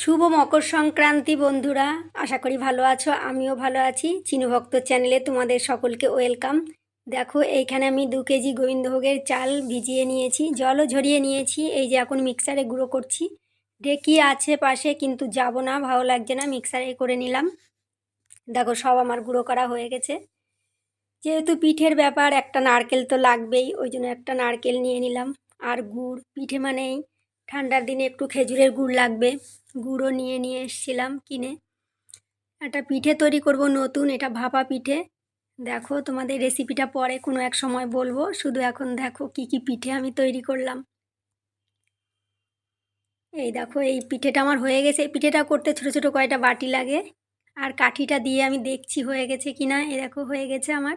শুভ মকর সংক্রান্তি, বন্ধুরা। আশা করি ভালো আছো, আমিও ভালো আছি। চিনুভক্ত চ্যানেলে তোমাদের সকলকে ওয়েলকাম। দেখো, এইখানে আমি দু কেজি গোবিন্দভোগের চাল ভিজিয়ে নিয়েছি, জলও ঝরিয়ে নিয়েছি। এই যে এখন মিক্সারে গুঁড়ো করছি। ডেকি আছে পাশে, কিন্তু যাব না, ভালো লাগছে না, মিক্সারে করে নিলাম। দেখো, সব আমার গুঁড়ো করা হয়ে গেছে। যেহেতু পিঠের ব্যাপার, একটা নারকেল তো লাগবেই, ওই জন্য একটা নারকেল নিয়ে নিলাম। আর গুড়, পিঠে মানেই ঠান্ডার দিনে একটু খেজুরের গুড় লাগবে। গুঁড়ো নিয়ে নিয়ে এসছিলাম কিনে। একটা পিঠে তৈরি করব নতুন, এটা ভাপা পিঠে। দেখো তোমাদের রেসিপিটা পরে কোনো এক সময় বলব। শুধু এখন দেখো কি কি পিঠে আমি তৈরি করলাম। এই দেখো, এই পিঠেটা আমার হয়ে গেছে। এই পিঠেটা করতে ছোটো ছোটো কয়টা বাটি লাগে। আর কাঠিটা দিয়ে আমি দেখছি হয়ে গেছে কি না দেখো হয়ে গেছে আমার।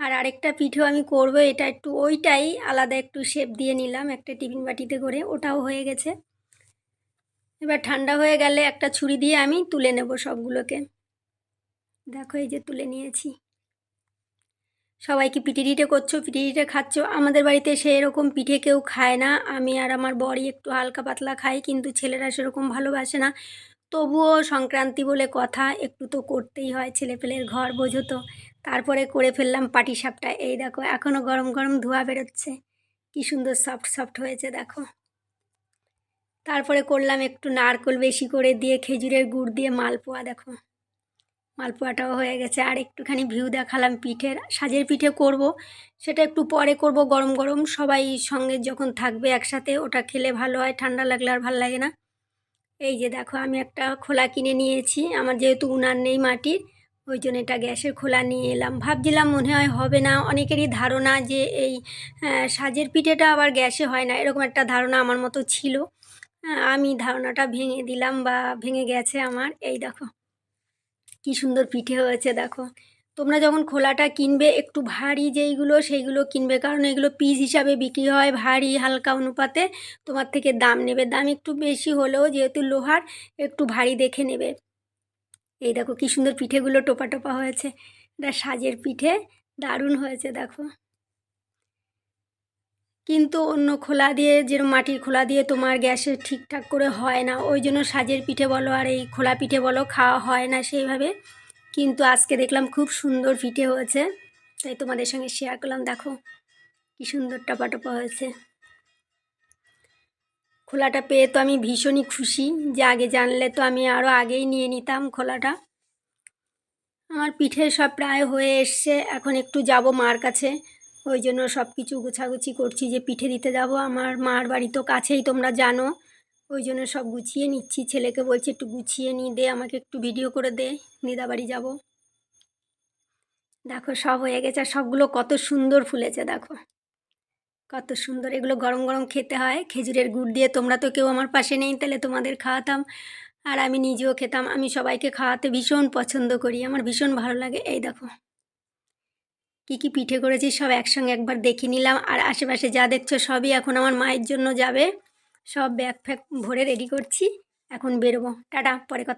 আর আরেকটা পিঠেও আমি করব, এটা একটু ওইটাই আলাদা একটু শেপ দিয়ে নিলাম, একটা টিফিন বাটিতে করে, ওটাও হয়ে গেছে। এবার ঠান্ডা হয়ে গেলে একটা ছুরি দিয়ে আমি তুলে নেব সবগুলোকে। দেখো এই যে তুলে নিয়েছি। সবাইকে পিঠে টিটে করছ, পিঠে টিটে খাচ্ছ? আমাদের বাড়িতে সেরকম পিঠে কেউ খায় না। আমি আর আমার বড়ি একটু হালকা পাতলা খাই, কিন্তু ছেলেরা সেরকম ভালোবাসে না। তবুও সংক্রান্তি বলে কথা, একটু তো করতেই হয়, ছেলেপেলের ঘর বোঝো তো। তারপরে করে ফেললাম পাটি সাপটা। এই দেখো এখনও গরম গরম ধোয়া বেরোচ্ছে। কি সুন্দর সফট সফট হয়েছে, দেখো। তারপরে করলাম একটু নারকল বেশি করে দিয়ে খেজুরের গুড় দিয়ে মালপোয়া, দেখো। মালপোয়াটাও হয়ে গেছে। আর একটুখানি ভিউ দেখালাম পিঠের। সাজের পিঠে করব, সেটা একটু পরে করব গরম গরম। সবাই সঙ্গে যখন থাকবে একসাথে, ওটা খেলে ভালো হয়, ঠান্ডা লাগলে আর ভালো লাগে না। এই যে দেখো, আমি একটা খোলা কিনে নিয়েছি। আমার যেহেতু উনার নেই মাটির ওই জন্য এটা গ্যাসের খোলা নিয়ে এলাম। ভাবছিলাম মনে হয় হবে না। অনেকেরই ধারণা যে এই সাজের পিঠেটা আবার গ্যাসে হয় না। এরকম একটা ধারণা আমার মতো ছিল। আমি ধারণাটা ভেঙে দিলাম বা ভেঙে গেছে আমার। এই দেখো, কি সুন্দর পিঠে হয়েছে দেখো। তোমরা যখন খোলাটা কিনবে, একটু ভারী যেইগুলো, সেইগুলো কিনবে। কারণ এগুলো পিস হিসাবে বিক্রি হয় ভারী, হালকা অনুপাতে। তোমার থেকে দাম নেবে। দাম একটু বেশি হলেও যেহেতু লোহার, একটু ভারী দেখে নেবে। এই দেখো কী সুন্দর পিঠেগুলো টোপা টোপা হয়েছে। এটা সাজের পিঠে, দারুণ হয়েছে দেখো। কিন্তু অন্য খোলা দিয়ে যেরকম মাটির খোলা দিয়ে তোমার গ্যাসে ঠিকঠাক করে হয় না, ওই জন্য সাজের পিঠে বলো আর এই খোলা পিঠে বলো খাওয়া হয় না সেইভাবে। কিন্তু আজকে দেখলাম খুব সুন্দর পিঠে হয়েছে। তাই তোমাদের সঙ্গে শেয়ার করলাম, দেখো কি সুন্দর টপা টপা হয়েছে। খোলাটা পেয়ে তো আমি ভীষণই খুশি যে আগে জানলে তো আমি আরও আগেই নিয়ে নিতাম খোলাটা। আমার পিঠে সব প্রায় হয়ে এসছে, এখন একটু যাব মার কাছে। ওই জন্য সব কিছু গুছাগুছি করছি যে পিঠে দিতে যাব। আমার মার বাড়ি তো কাছেই, তোমরা জানো। ওই জন্য সব গুছিয়ে নিচ্ছি। ছেলেকে বলছি, একটু গুছিয়ে নিয়ে দে আমাকে একটু ভিডিও করে দে। দিদা বাড়ি যাব। দেখো, সব হয়ে গেছে সবগুলো কত সুন্দর ফুলেছে, দেখো। কত সুন্দর এগুলো গরম গরম খেতে হয়। খেজুরের গুড় দিয়ে তোমরা তো কেউ আমার পাশে নেই, তাহলে তোমাদের খাওয়াতাম। আর আমি নিজেও খেতাম। আমি সবাইকে খাওয়াতে ভীষণ পছন্দ করি। আমার ভীষণ ভালো লাগে। এই দেখো। কি কি পিঠে করেছি সব একসঙ্গে একবার দেখে নিলাম। আর আশেপাশে যা দেখছ সবই এখন আমার মায়ের জন্য যাবে। সব ব্যাগ ফ্যাগ ভরে রেডি করছি। এখন বেরোবো। টাটা, পরে কথা